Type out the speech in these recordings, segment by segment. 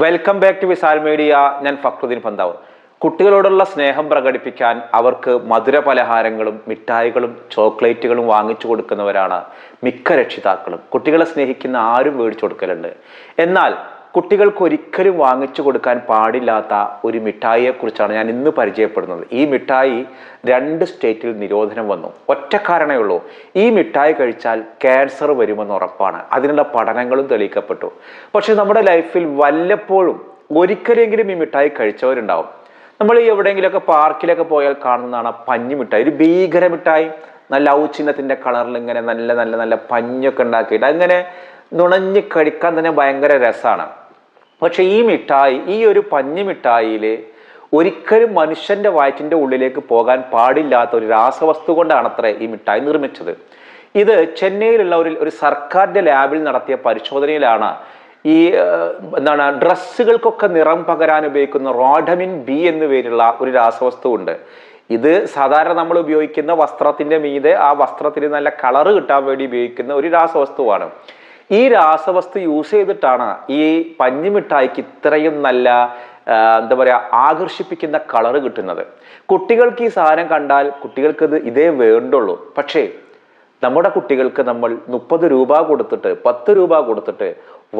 Welcome back to Vishal media ഞാൻ ഫക്രുദ്ദീൻ പന്താവ് കുട്ടികളോടുള്ള സ്നേഹം പ്രകടിപ്പിക്കാൻ അവർക്ക് മധുര പലഹാരങ്ങളും മിഠായികളും ചോക്ലേറ്റുകളും വാങ്ങിച്ചു കൊടുക്കുന്നവരാണ് മിക്ക രക്ഷിതാക്കളും. കുട്ടികളെ സ്നേഹിക്കുന്ന ആരും മേടിച്ചു കൊടുക്കലുണ്ട്. എന്നാൽ കുട്ടികൾക്ക് ഒരിക്കലും വാങ്ങിച്ചു കൊടുക്കാൻ പാടില്ലാത്ത ഒരു മിഠായിയെക്കുറിച്ചാണ് ഞാൻ ഇന്ന് പരിചയപ്പെടുന്നത്. ഈ മിഠായി രണ്ട് സ്റ്റേറ്റിൽ നിരോധനം വന്നു. ഒറ്റ കാരണമേ ഉള്ളൂ. ഈ മിഠായി കഴിച്ചാൽ ക്യാൻസർ വരുമെന്ന് ഉറപ്പാണ്. അതിനുള്ള പഠനങ്ങളും തെളിയിക്കപ്പെട്ടു. പക്ഷെ നമ്മുടെ ലൈഫിൽ വല്ലപ്പോഴും ഒരിക്കലെങ്കിലും ഈ മിഠായി കഴിച്ചവരുണ്ടാവും. നമ്മൾ ഈ എവിടെയെങ്കിലുമൊക്കെ പാർക്കിലൊക്കെ പോയാൽ കാണുന്നതാണ് പഞ്ഞു മിഠായി. ഒരു ഭീകര മിഠായി. നല്ല ഔചിഹ്നത്തിന്റെ കളറിൽ ഇങ്ങനെ നല്ല നല്ല നല്ല പഞ്ഞൊക്കെ ഉണ്ടാക്കിയിട്ട് അങ്ങനെ നുണഞ്ഞ് കഴിക്കാൻ തന്നെ ഭയങ്കര രസമാണ്. പക്ഷെ ഈ മിഠായി ഈ ഒരു പഞ്ഞി മിഠായിയിൽ ഒരിക്കലും മനുഷ്യന്റെ വയറ്റിന്റെ ഉള്ളിലേക്ക് പോകാൻ പാടില്ലാത്ത ഒരു രാസവസ്തു കൊണ്ടാണ് അത്ര ഈ മിഠായി നിർമ്മിച്ചത്. ഇത് ചെന്നൈയിലുള്ള ഒരു ഒരു സർക്കാരിന്റെ ലാബിൽ നടത്തിയ പരിശോധനയിലാണ് ഈ എന്താണ് ഡ്രസ്സുകൾക്കൊക്കെ നിറം പകരാൻ ഉപയോഗിക്കുന്ന റോഡമിൻ ബി എന്നു പേരുള്ള ഒരു രാസവസ്തു ഉണ്ട്. ഇത് സാധാരണ നമ്മൾ ഉപയോഗിക്കുന്ന വസ്ത്രത്തിന്റെ മീതെ ആ വസ്ത്രത്തിന് നല്ല കളറ് കിട്ടാൻ വേണ്ടി ഉപയോഗിക്കുന്ന ഒരു രാസവസ്തുവാണ്. ഈ രാസവസ്തു യൂസ് ചെയ്തിട്ടാണ് ഈ പഞ്ഞിമിഠായിക്ക് ഇത്രയും നല്ല എന്താ പറയുക ആകർഷിപ്പിക്കുന്ന കളറ് കിട്ടുന്നത്. കുട്ടികൾക്ക് ഈ സാധനം കണ്ടാൽ കുട്ടികൾക്കത് ഇത് വേണ്ടുള്ളൂ. പക്ഷേ നമ്മുടെ കുട്ടികൾക്ക് നമ്മൾ മുപ്പത് രൂപ കൊടുത്തിട്ട് പത്ത് രൂപ കൊടുത്തിട്ട്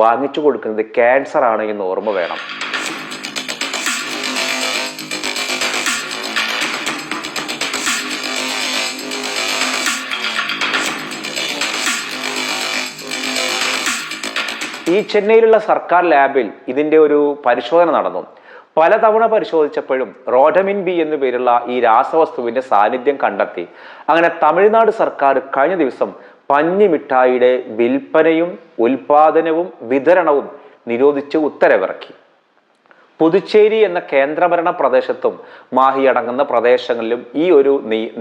വാങ്ങിച്ചു കൊടുക്കുന്നത് ക്യാൻസർ ആണ് എന്ന് ഓർമ്മ വേണം. ഈ ചെന്നൈയിലുള്ള സർക്കാർ ലാബിൽ ഇതിന്റെ ഒരു പരിശോധന നടന്നു. പലതവണ പരിശോധിച്ചപ്പോഴും റോഡമിൻ ബി എന്നു പേരുള്ള ഈ രാസവസ്തുവിന്റെ സാന്നിധ്യം കണ്ടെത്തി. അങ്ങനെ തമിഴ്നാട് സർക്കാർ കഴിഞ്ഞ ദിവസം പഞ്ഞി മിഠായിയുടെ വിൽപ്പനയും ഉൽപാദനവും വിതരണവും നിരോധിച്ച് ഉത്തരവിറക്കി. പുതുച്ചേരി എന്ന കേന്ദ്രഭരണ പ്രദേശത്തും മാഹി അടങ്ങുന്ന പ്രദേശങ്ങളിലും ഈ ഒരു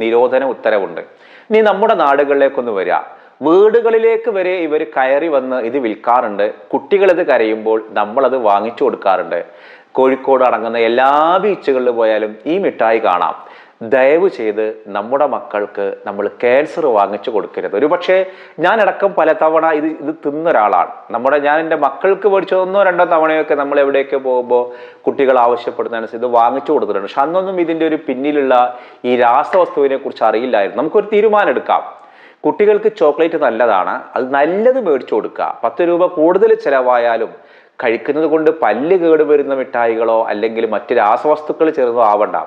നിരോധന ഉത്തരവുണ്ട്. ഇനി നമ്മുടെ നാടുകളിലേക്കൊന്ന് വരിക വീടുകളിലേക്ക് വരെ ഇവർ കയറി വന്ന് ഇത് വിൽക്കാറുണ്ട്. കുട്ടികളിത് കരയുമ്പോൾ നമ്മളത് വാങ്ങിച്ചു കൊടുക്കാറുണ്ട്. കോഴിക്കോട് അടങ്ങുന്ന എല്ലാ ബീച്ചുകളിൽ പോയാലും ഈ മിഠായി കാണാം. ദയവ് ചെയ്ത് നമ്മുടെ മക്കൾക്ക് നമ്മൾ ക്യാൻസർ വാങ്ങിച്ചു കൊടുക്കരുത്. ഒരു പക്ഷേ ഞാനടക്കം പലതവണ ഇത് ഇത് തിന്ന ഒരാളാണ് നമ്മുടെ ഞാൻ എന്റെ മക്കൾക്ക് മേടിച്ച ഒന്നോ രണ്ടോ തവണയൊക്കെ നമ്മൾ എവിടെയൊക്കെ പോകുമ്പോൾ കുട്ടികൾ ആവശ്യപ്പെടുന്നതനുസരിച്ച് ഇത് വാങ്ങിച്ചു കൊടുത്തിട്ടുണ്ട്. പക്ഷെ അന്നൊന്നും ഇതിന്റെ ഒരു പിന്നിലുള്ള ഈ രാസവസ്തുവിനെ കുറിച്ച് അറിയില്ലായിരുന്നു. നമുക്കൊരു തീരുമാനം എടുക്കാം. കുട്ടികൾക്ക് ചോക്ലേറ്റ് നല്ലതാണ്. അത് നല്ലത് മേടിച്ചു കൊടുക്കുക. പത്ത് രൂപ കൂടുതൽ ചിലവായാലും കഴിക്കുന്നത് കൊണ്ട് പല്ല് കേടുവരുന്ന മിഠായികളോ അല്ലെങ്കിൽ മറ്റു രാസവസ്തുക്കൾ ചേർന്നോ ആവണ്ട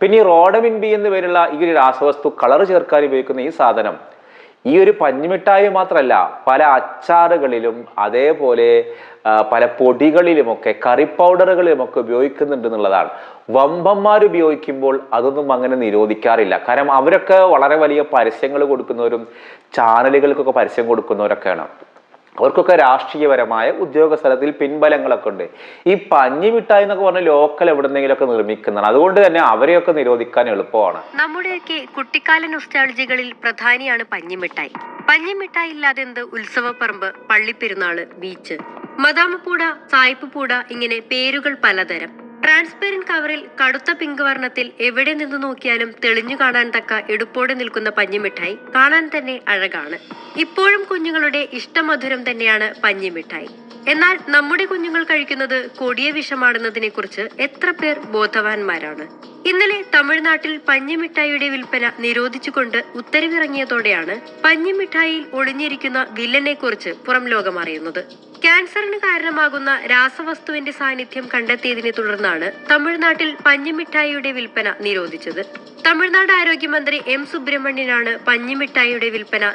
പിന്നെ ഈ റോഡമിൻ ബി എന്ന് പേരുള്ള ഈ ഒരു രാസവസ്തു കളർ ചേർക്കാൻ ഉപയോഗിക്കുന്ന ഈ സാധനം ഈ ഒരു പഞ്ഞിമിഠായി മാത്രമല്ല പല അച്ചാറുകളിലും അതേപോലെ പല പൊടികളിലുമൊക്കെ കറി പൗഡറുകളിലുമൊക്കെ ഉപയോഗിക്കുന്നുണ്ട് എന്നുള്ളതാണ്. വമ്പന്മാർ ഉപയോഗിക്കുമ്പോൾ അതൊന്നും അങ്ങനെ നിരോധിക്കാറില്ല. കാരണം അവരൊക്കെ വളരെ വലിയ പരസ്യങ്ങൾ കൊടുക്കുന്നവരും ചാനലുകൾക്കൊക്കെ പരസ്യം കൊടുക്കുന്നവരൊക്കെയാണ്. അവർക്കൊക്കെ രാഷ്ട്രീയപരമായ ഉദ്യോഗ സ്ഥലത്തിൽ പിൻബലങ്ങളൊക്കെ ഉണ്ട്. ഈ പഞ്ഞി മിഠായി എന്നൊക്കെ പറഞ്ഞ ലോക്കൽ എവിടെന്നെങ്കിലൊക്കെ നിർമ്മിക്കുന്നതാണ്. അതുകൊണ്ട് തന്നെ അവരെയൊക്കെ നിരോധിക്കാൻ എളുപ്പമാണ്. നമ്മുടെയൊക്കെ കുട്ടിക്കാല നൊസ്റ്റാളജികളിൽ പ്രധാനിയാണ് പഞ്ഞിമിഠായി. പഞ്ഞിമിഠായി ഇല്ലാതെ എന്ത് ഉത്സവപ്പറമ്പ് പള്ളിപ്പെരുന്നാൾ ബീച്ച്? മദാമപ്പൂട സായിപ്പുപൂട ഇങ്ങനെ പേരുകൾ പലതരം. ട്രാൻസ്പെറന്റ് കവറിൽ കടുത്ത പിങ്ക് വർണത്തിൽ എവിടെ നിന്ന് നോക്കിയാലും തെളിഞ്ഞു കാണാൻ തക്ക എടുപ്പോടെ നിൽക്കുന്ന പഞ്ഞിമിഠായി കാണാൻ തന്നെ അഴകാണ്. ഇപ്പോഴും കുഞ്ഞുങ്ങളുടെ ഇഷ്ടമധുരം തന്നെയാണ് പഞ്ഞിമിഠായി. എന്നാൽ നമ്മുടെ കുഞ്ഞുങ്ങൾ കഴിക്കുന്നത് കൊടിയ വിഷമാണെന്നതിനെ കുറിച്ച് എത്ര പേർ ബോധവാന്മാരാണ്. ഇന്നലെ തമിഴ്നാട്ടിൽ പഞ്ഞിമിഠായിയുടെ വിൽപ്പന നിരോധിച്ചുകൊണ്ട് ഉത്തരവിറങ്ങിയതോടെയാണ് പഞ്ഞിമിഠായിയിൽ ഒളിഞ്ഞിരിക്കുന്ന വില്ലനെ കുറിച്ച് പുറം ലോകം അറിയുന്നത്. ക്യാൻസറിന് കാരണമാകുന്ന രാസവസ്തുവിന്റെ സാന്നിധ്യം കണ്ടെത്തിയതിനെ തുടർന്നാണ് തമിഴ്നാട്ടിൽ പഞ്ഞിമിഠായിയുടെ വിൽപ്പന നിരോധിച്ചത്. തമിഴ്നാട് ആരോഗ്യമന്ത്രി എം സുബ്രഹ്മണ്യനാണ് പഞ്ഞിമിഠായിയുടെ വിൽപ്പന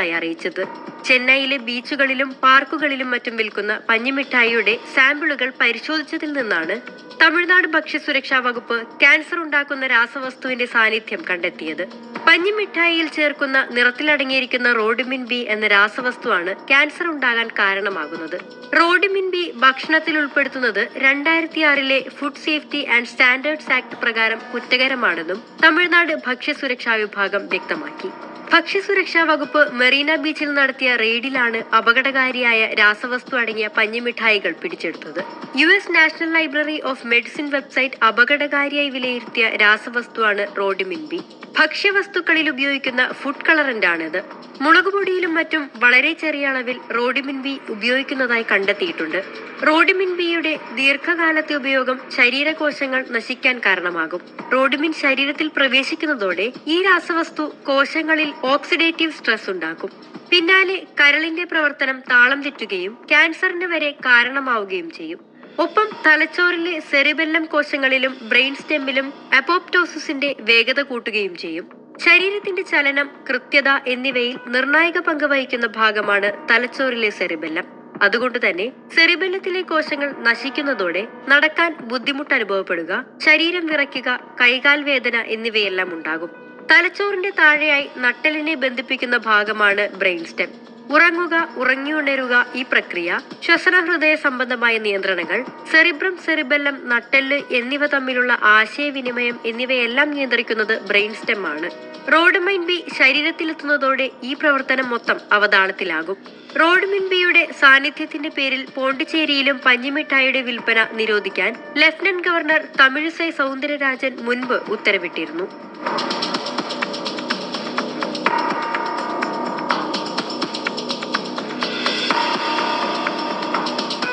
നിരോധിച്ചതായി അറിയിച്ചത്. ചെന്നൈയിലെ ബീച്ചുകളിലും പാർക്കുകളിലും മറ്റും വിൽക്കുന്ന പഞ്ഞിമിഠായിയുടെ സാമ്പിളുകൾ പരിശോധിച്ചതിൽ നിന്നാണ് തമിഴ്നാട് ഭക്ഷ്യസുരക്ഷാ വകുപ്പ് ക്യാൻസർ ഉണ്ടാക്കുന്ന രാസവസ്തുവിന്റെ സാന്നിധ്യം കണ്ടെത്തിയത്. പഞ്ഞിമിഠായിയിൽ ചേർക്കുന്ന നിറത്തിലടങ്ങിയിരിക്കുന്ന റോഡിമിൻ ബി എന്ന രാസവസ്തുവാണ് ക്യാൻസർ ഉണ്ടാകാൻ കാരണമാകുന്നത്. റോഡിമിൻ ബി ഭക്ഷണത്തിൽ ഉൾപ്പെടുത്തുന്നത് രണ്ടായിരത്തി ആറിലെ food safety and standards act പ്രകാരം കുറ്റകരമാണെന്നും തമിഴ്നാട് ഭക്ഷ്യസുരക്ഷാ വിഭാഗം വ്യക്തമാക്കി. ഭക്ഷ്യസുരക്ഷാ വകുപ്പ് മെറീന ബീച്ചിൽ നടത്തിയ റെയ്ഡിലാണ് അപകടകാരിയായ രാസവസ്തു അടങ്ങിയ പഞ്ഞിമിഠായികൾ പിടിച്ചെടുത്തത്. U S national library of medicine website അപകടകാരിയായി വിലയിരുത്തിയ രാസവസ്തുവാണ് റോഡിമിൻ ബി ഭക്ഷ്യവസ്തുക്കളിൽ ഉപയോഗിക്കുന്ന ഫുഡ് കളറന്റാണിത് മുളകുപൊടിയിലും മറ്റും വളരെ ചെറിയ അളവിൽ റോഡിമിൻ ബി ഉപയോഗിക്കുന്നതായി കണ്ടെത്തിയിട്ടുണ്ട്. റോഡിമിൻ ബിയുടെ ദീർഘകാലത്തെ ഉപയോഗം ശരീരകോശങ്ങൾ നശിക്കാൻ കാരണമാകും. റോഡിമിൻ ശരീരത്തിൽ പ്രവേശിക്കുന്നതോടെ ഈ രാസവസ്തു കോശങ്ങളിൽ ഓക്സിഡേറ്റീവ് സ്ട്രെസ് ഉണ്ടാക്കും. പിന്നാലെ കരളിന്റെ പ്രവർത്തനം താളം തെറ്റുകയും ക്യാൻസറിന് വരെ കാരണമാവുകയും ചെയ്യും. ഒപ്പം തലച്ചോറിലെ സെറിബെല്ലം കോശങ്ങളിലും ബ്രെയിൻ സ്റ്റെമ്മിലും അപ്പോപ്റ്റോസിന്റെ വേഗത കൂട്ടുകയും ചെയ്യും. ശരീരത്തിന്റെ ചലനം കൃത്യത എന്നിവയിൽ നിർണായക പങ്ക് വഹിക്കുന്ന ഭാഗമാണ് തലച്ചോറിലെ സെറിബെല്ലം. അതുകൊണ്ട് തന്നെ സെറിബെല്ലത്തിലെ കോശങ്ങൾ നശിക്കുന്നതോടെ നടക്കാൻ ബുദ്ധിമുട്ട് അനുഭവപ്പെടുക ശരീരം വിറയ്ക്കുക കൈകാൽ വേദന എന്നിവയെല്ലാം ഉണ്ടാകും. തലച്ചോറിന്റെ താഴെയായി നട്ടലിനെ ബന്ധിപ്പിക്കുന്ന ഭാഗമാണ് ബ്രെയിൻ സ്റ്റെം. ഉറങ്ങുക ഉറങ്ങിയുണരുക ഈ പ്രക്രിയ ശ്വസന ഹൃദയ സംബന്ധമായ നിയന്ത്രണങ്ങൾ സെറിബ്രം സെറിബെല്ലം നട്ടെല്ല് എന്നിവ തമ്മിലുള്ള ആശയവിനിമയം എന്നിവയെല്ലാം നിയന്ത്രിക്കുന്നത് ബ്രെയിൻ സ്റ്റെം ആണ്. റോഡമൈൻ ബി ശരീരത്തിലെത്തുന്നതോടെ ഈ പ്രവർത്തനം മൊത്തം അവതാളത്തിലാകും. റോഡമിൻ ബിയുടെ സാന്നിധ്യത്തിന്റെ പേരിൽ പോണ്ടിച്ചേരിയിലും പഞ്ഞിമിഠായിയുടെ വിൽപ്പന നിരോധിക്കാൻ ലഫ്റ്റനന്റ് ഗവർണർ തമിഴിസൈ സൗന്ദരരാജൻ മുൻപ് ഉത്തരവിട്ടിരുന്നു.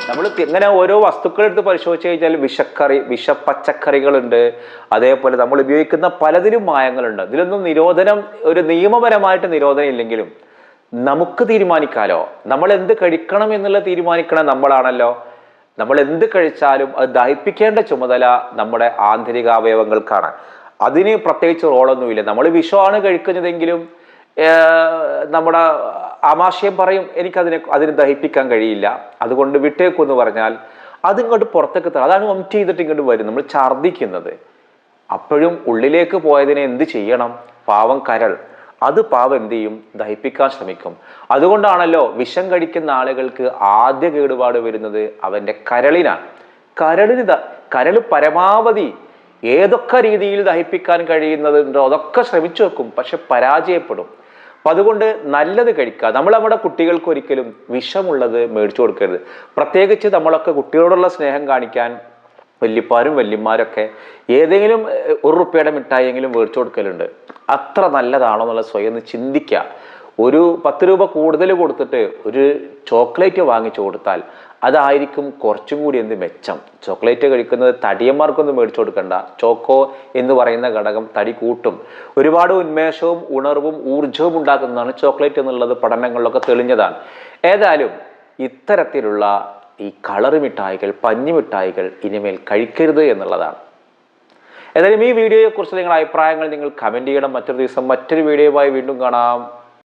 നമ്മൾ ഇങ്ങനെ ഓരോ വസ്തുക്കൾ എടുത്ത് പരിശോധിച്ച് കഴിഞ്ഞാൽ വിഷക്കറി വിഷപ്പച്ചക്കറികളുണ്ട്. അതേപോലെ നമ്മൾ ഉപയോഗിക്കുന്ന പലതിലും മായങ്ങളുണ്ട്. ഇതിലൊന്നും നിരോധനം ഒരു നിയമപരമായിട്ട് നിരോധനം ഇല്ലെങ്കിലും നമുക്ക് തീരുമാനിക്കാലോ? നമ്മൾ എന്ത് കഴിക്കണം എന്നുള്ള തീരുമാനിക്കണം നമ്മളാണല്ലോ. നമ്മൾ എന്ത് കഴിച്ചാലും അത് ദഹിപ്പിക്കേണ്ട ചുമതല നമ്മുടെ ആന്തരിക അവയവങ്ങൾക്കാണ്. അതിന് പ്രത്യേകിച്ച് റോളൊന്നുമില്ല. നമ്മൾ വിഷമാണ് കഴിക്കുന്നതെങ്കിലും നമ്മുടെ ആമാശയം പറയും എനിക്കതിനെ അതിനെ ദഹിപ്പിക്കാൻ കഴിയില്ല. അതുകൊണ്ട് വിട്ടേക്കുമെന്ന് പറഞ്ഞാൽ അതിങ്ങോട്ട് പുറത്തേക്ക് തരാം അതാണ് വമിറ്റ് ചെയ്തിട്ട് ഇങ്ങോട്ട് വരും. നമ്മൾ ഛർദ്ദിക്കുന്നത്. അപ്പോഴും ഉള്ളിലേക്ക് പോയതിനെ എന്ത് ചെയ്യണം? പാവം കരൾ. അത് പാവം എന്ത് ചെയ്യും? ദഹിപ്പിക്കാൻ ശ്രമിക്കും. അതുകൊണ്ടാണല്ലോ വിഷം കഴിക്കുന്ന ആളുകൾക്ക് ആദ്യ കേടുപാട് വരുന്നത് അവന്റെ കരളിനാണ്. കരളിന് കരൾ പരമാവധി ഏതൊക്കെ രീതിയിൽ ദഹിപ്പിക്കാൻ കഴിയുന്നതുണ്ടോ അതൊക്കെ ശ്രമിച്ചു വെക്കും. പക്ഷെ പരാജയപ്പെടും. അപ്പൊ അതുകൊണ്ട് നല്ലത് കഴിക്കുക നമ്മൾ നമ്മുടെ കുട്ടികൾക്ക് ഒരിക്കലും വിഷമുള്ളത് മേടിച്ചു കൊടുക്കരുത്. പ്രത്യേകിച്ച് നമ്മളൊക്കെ കുട്ടികളോടുള്ള സ്നേഹം കാണിക്കാൻ വല്യപ്പാരും വല്യന്മാരൊക്കെ ഏതെങ്കിലും ഒരു റുപ്യയുടെ മിഠായിയെങ്കിലും മേടിച്ചു കൊടുക്കലുണ്ട്. അത്ര നല്ലതാണോ എന്നുള്ളത് സ്വയം ഒന്ന് ചിന്തിക്കുക ഒരു പത്ത് രൂപ കൂടുതൽ കൊടുത്തിട്ട് ഒരു ചോക്ലേറ്റ് വാങ്ങിച്ചു കൊടുത്താൽ അതായിരിക്കും കുറച്ചും കൂടി എന്ത് മെച്ചം. ചോക്ലേറ്റ് കഴിക്കുന്നത് തടിയന്മാർക്കൊന്നും മേടിച്ചു കൊടുക്കണ്ട. ചോക്കോ എന്ന് പറയുന്ന ഘടകം തടി കൂട്ടും. ഒരുപാട് ഉന്മേഷവും ഉണർവും ഊർജവും ഉണ്ടാക്കുന്നതാണ് ചോക്ലേറ്റ് എന്നുള്ളത് പഠനങ്ങളിലൊക്കെ തെളിഞ്ഞതാണ്. ഏതായാലും ഇത്തരത്തിലുള്ള ഈ കളർ മിഠായികൾ പഞ്ഞി മിഠായികൾ ഇനിമേൽ കഴിക്കരുത് എന്നുള്ളതാണ്. ഏതായാലും ഈ വീഡിയോയെക്കുറിച്ച് നിങ്ങളുടെ അഭിപ്രായങ്ങൾ നിങ്ങൾ കമന്റ് ചെയ്യണം. മറ്റൊരു ദിവസം മറ്റൊരു വീഡിയോയുമായി വീണ്ടും കാണാം.